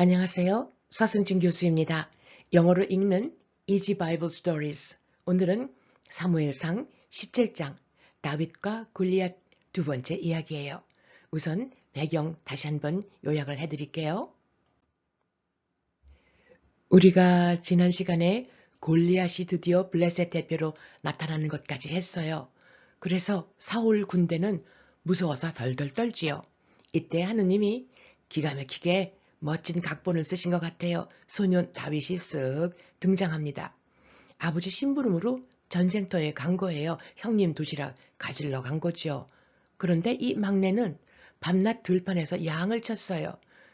안녕하세요. 서승진 교수입니다. 영어로 읽는 Easy Bible Stories. 오늘은 사무엘상 17장 다윗과 골리앗 두 번째 이야기예요. 우선 배경 다시 한번 요약을 해드릴게요. 우리가 지난 시간에 골리앗이 드디어 블레셋 대표로 나타나는 것까지 했어요. 그래서 사울 군대는 무서워서 덜덜 떨지요. 이때 하느님이 기가 막히게 멋진 각본을 쓰신 것 같아요. 소년 다윗이 쓱 등장합니다. 아버지 심부름으로 전쟁터에 간 거예요. 형님 도시락 가질러 간 거죠. 그런데 이 막내는 밤낮 들판에서 양을 쳤어요.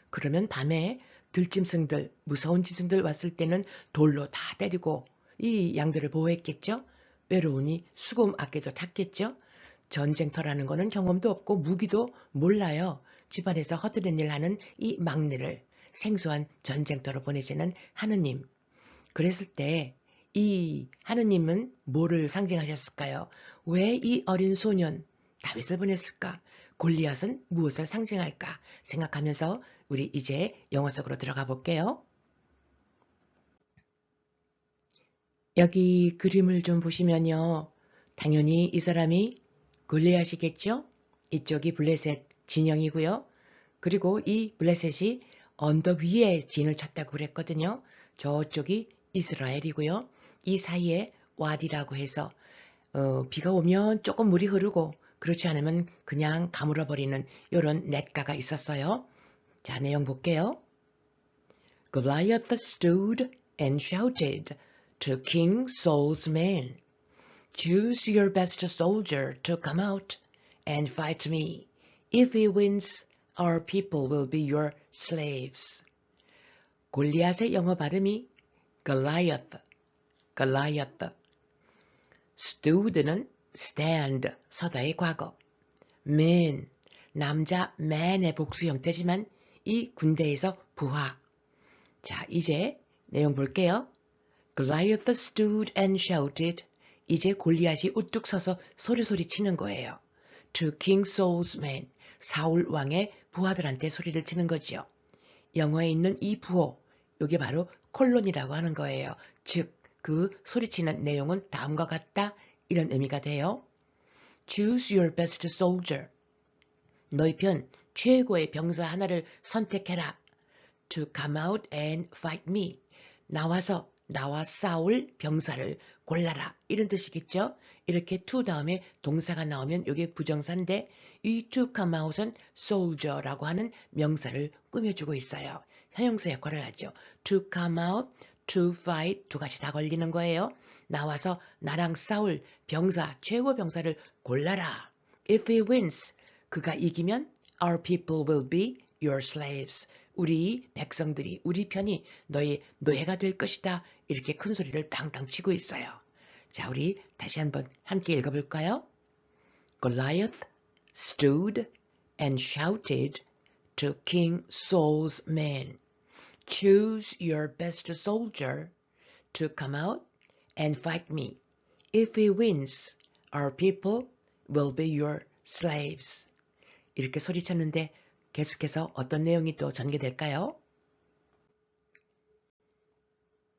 그러면 밤에 들짐승들, 무서운 짐승들 왔을 때는 돌로 다 때리고 이 양들을 보호했겠죠? 외로우니 수금 아껴도 탔겠죠? 전쟁터라는 거는 경험도 없고 무기도 몰라요. 집안에서 허드렛 일 하는 이 막내를 생소한 전쟁터로 보내시는 하느님. 그랬을 때 이 하느님은 뭐를 상징하셨을까요? 왜 이 어린 소년 다윗을 보냈을까? 골리앗은 무엇을 상징할까? 생각하면서 우리 이제 영어 속으로 들어가 볼게요. 여기 그림을 좀 보시면요. 당연히 이 사람이 골리앗이겠죠? 이쪽이 블레셋 진영이고요. 그리고 이 블레셋이 언덕 위에 진을 쳤다고 그랬거든요. 저쪽이 이스라엘이고요. 이 사이에 와디라고 해서 어, 비가 오면 조금 물이 흐르고 그렇지 않으면 그냥 가물어버리는 이런 냇가가 있었어요. 자, 내용 볼게요. Goliath stood and shouted to King Saul's men, Choose your best soldier to come out and fight me. If he wins, our people will be your slaves. 골리앗의 영어 발음이 Goliath, Goliath. stood는 stand, 서다의 과거. man, 남자 man의 복수 형태지만 이 군대에서 부하. 자, 이제 내용 볼게요. Goliath stood and shouted. 이제 골리앗이 우뚝 서서 소리소리 치는 거예요. To King Saul's men. 사울 왕의 부하들한테 소리를 치는 거지요. 영어에 있는 이 부호, 이게 바로 콜론이라고 하는 거예요. 즉, 그 소리치는 내용은 다음과 같다 이런 의미가 돼요. Choose your best soldier. 너희 편 최고의 병사 하나를 선택해라. To come out and fight me. 나와서 나와 싸울 병사를 골라라. 이런 뜻이겠죠? 이렇게 to 다음에 동사가 나오면 이게 부정사인데 이 to come out은 soldier라고 하는 명사를 꾸며주고 있어요. 형용사 역할을 하죠. to come out, to fight 두 가지 다 걸리는 거예요. 나와서 나랑 싸울 병사, 최고 병사를 골라라. If he wins, 그가 이기면 our people will be your slaves. 우리 백성들이, 우리 편이 너희 노예가 될 것이다. 이렇게 큰 소리를 땅땅 치고 있어요. 자, 우리 다시 한번 함께 읽어볼까요? Goliath stood and shouted to King Saul's men, Choose your best soldier to come out and fight me. If he wins, our people will be your slaves. 이렇게 소리쳤는데 계속해서 어떤 내용이 또 전개될까요?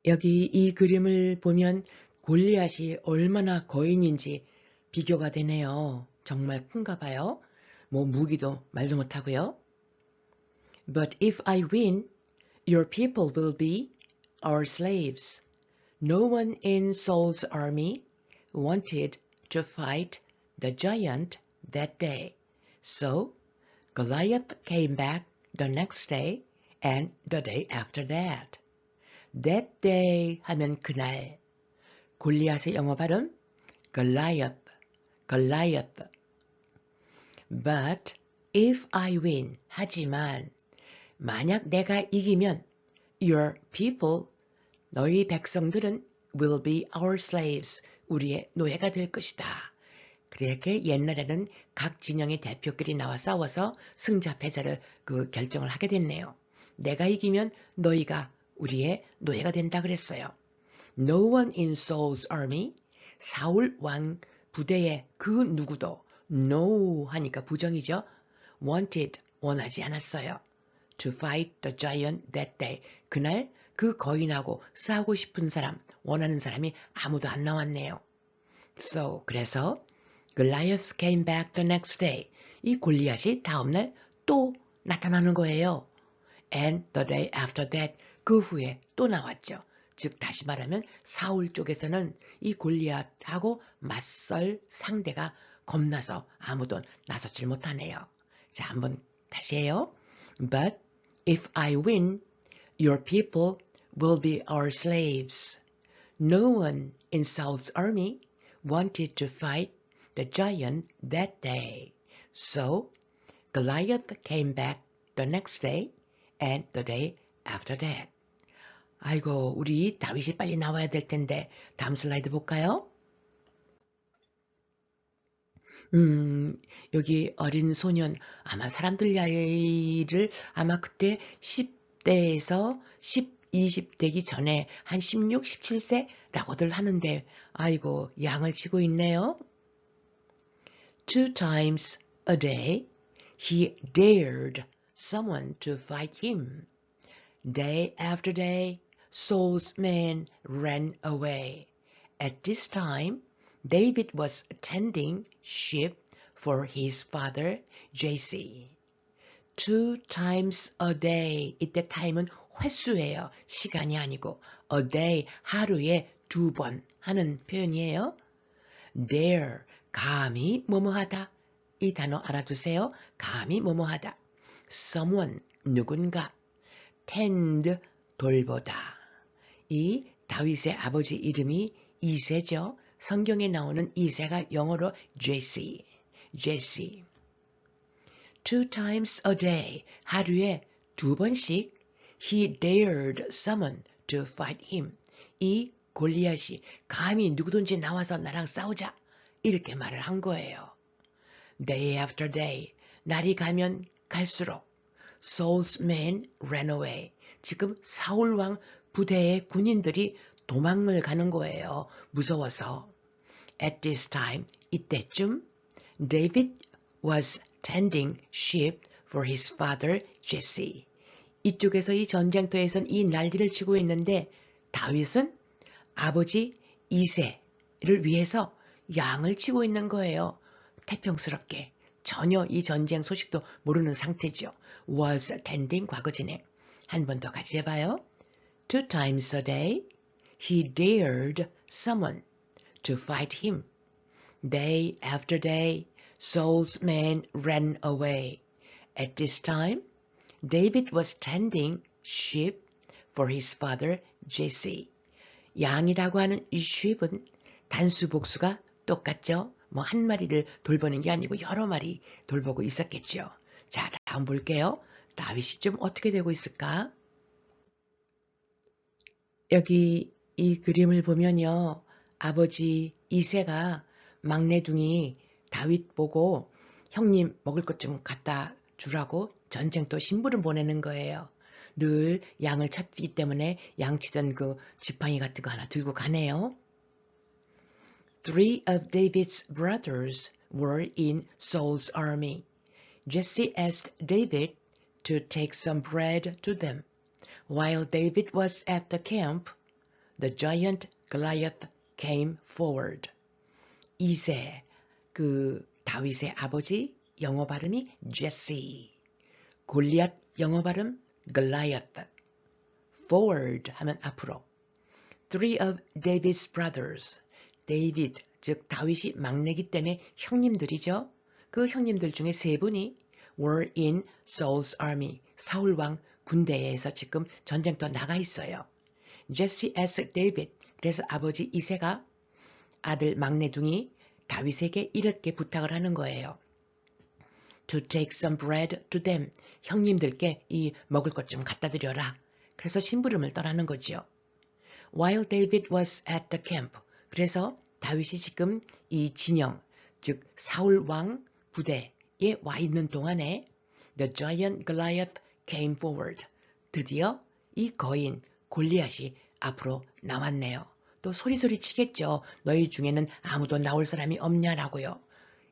여기 이 그림을 보면 골리앗이 얼마나 거인인지 비교가 되네요. 정말 큰가 봐요. 뭐 무기도 말도 못하고요. But if I win, your people will be our slaves. No one in Saul's army wanted to fight the giant that day. So Goliath came back the next day and the day after that. That day 하면 그날. 골리앗의 영어 발음 Goliath, Goliath. But if I win, 하지만 만약 내가 이기면 your people, 너희 백성들은 will be our slaves, 우리의 노예가 될 것이다. 그렇게 옛날에는 각 진영의 대표끼리 나와 싸워서 승자 패자를 그 결정을 하게 됐네요. 내가 이기면 너희가 우리의 노예가 된다 그랬어요. No one in Saul's army, 사울 왕 부대의 그 누구도 no 하니까 부정이죠. wanted, 원하지 않았어요. to fight the giant that day. 그날 그 거인하고 싸우고 싶은 사람, 원하는 사람이 아무도 안 나왔네요. So, 그래서 Goliath came back the next day. 이 골리앗이 다음날 또 나타나는 거예요. And the day after that, 그 후에 또 나왔죠. 즉 다시 말하면 사울 쪽에서는 이 골리앗하고 맞설 상대가 겁나서 아무도 나서질 못하네요. 자, 한번 다시 해요. But if I win, your people will be our slaves. No one in Saul's army wanted to fight the giant that day. So Goliath came back the next day and the day after that. 아이고, 우리 다윗이 빨리 나와야 될 텐데 다음 슬라이드 볼까요? 음, 여기 어린 소년 아마 사람들 나이를 아마 그때 10대에서 10, 20 되기 전에 한 16, 17세라고들 하는데 아이고 양을 치고 있네요. Two times a day he dared someone to fight him. Day after day Saul's men ran away. At this time David was tending sheep for his father Jesse. Two times a day. 이때 time은 횟수예요. 시간이 아니고 a day 하루에 두 번 하는 표현이에요. There 감히 뭐뭐하다. 이 단어 알아두세요. 감히 뭐뭐하다. Someone 누군가 tend 돌보다. 이 다윗의 아버지 이름이 이세죠. 성경에 나오는 이세가 영어로 Jesse. Jesse. Two times a day. 하루에 두 번씩 he dared someone to fight him. 이 골리앗이 감히 누구든지 나와서 나랑 싸우자. 이렇게 말을 한 거예요. Day after day. 날이 가면 갈수록 Saul's men ran away. 지금 사울 왕 부대의 군인들이 도망을 가는 거예요. 무서워서. At this time, 이때쯤 David was tending sheep for his father Jesse. 이쪽에서 이 전쟁터에선 이 난리를 치고 있는데 다윗은 아버지 이세를 위해서 양을 치고 있는 거예요. 태평스럽게. 전혀 이 전쟁 소식도 모르는 상태죠. was tending 과거 진행. 한 번 더 같이 해봐요. Two times a day he dared someone to fight him. Day after day Saul's men ran away. At this time David was tending sheep for his father Jesse. 양이라고 하는 이 sheep은 단수 복수가 똑같죠. 뭐 한 마리를 돌보는 게 아니고 여러 마리 돌보고 있었겠죠. 자, 다음 볼게요. 다윗이 좀 어떻게 되고 있을까? 여기 이 그림을 보면요. 아버지 이세가 막내둥이 다윗 보고 형님 먹을 것 좀 갖다 주라고 전쟁터 신부를 보내는 거예요. 늘 양을 찾기 때문에 양치던 그 지팡이 같은 거 하나 들고 가네요. Three of David's brothers were in Saul's army. Jesse asked David to take some bread to them. While David was at the camp, the giant Goliath came forward. 이세, 그 다윗의 아버지 영어 발음이 Jesse. 골리앗 영어 발음 Goliath. Forward 하면 앞으로. Three of David's brothers. 데이비드, 즉 다윗이 막내기 때문에 형님들이죠. 그 형님들 중에 세 분이 were in Saul's army. 사울 왕 군대에서 지금 전쟁터 나가 있어요. Jesse asked David. 그래서 아버지 이세가 아들 막내둥이 다윗에게 이렇게 부탁을 하는 거예요. To take some bread to them. 형님들께 이 먹을 것 좀 갖다 드려라. 그래서 심부름을 떠나는 거지요. While David was at the camp. 그래서 다윗이 지금 이 진영, 즉 사울 왕 부대에 와 있는 동안에 The giant Goliath came forward. 드디어 이 거인 골리앗이 앞으로 나왔네요. 또 소리소리 치겠죠. 너희 중에는 아무도 나올 사람이 없냐라고요.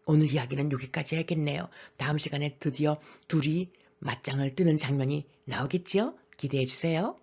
오늘 이야기는 여기까지 하겠네요. 다음 시간에 드디어 둘이 맞짱을 뜨는 장면이 나오겠지요? 기대해 주세요.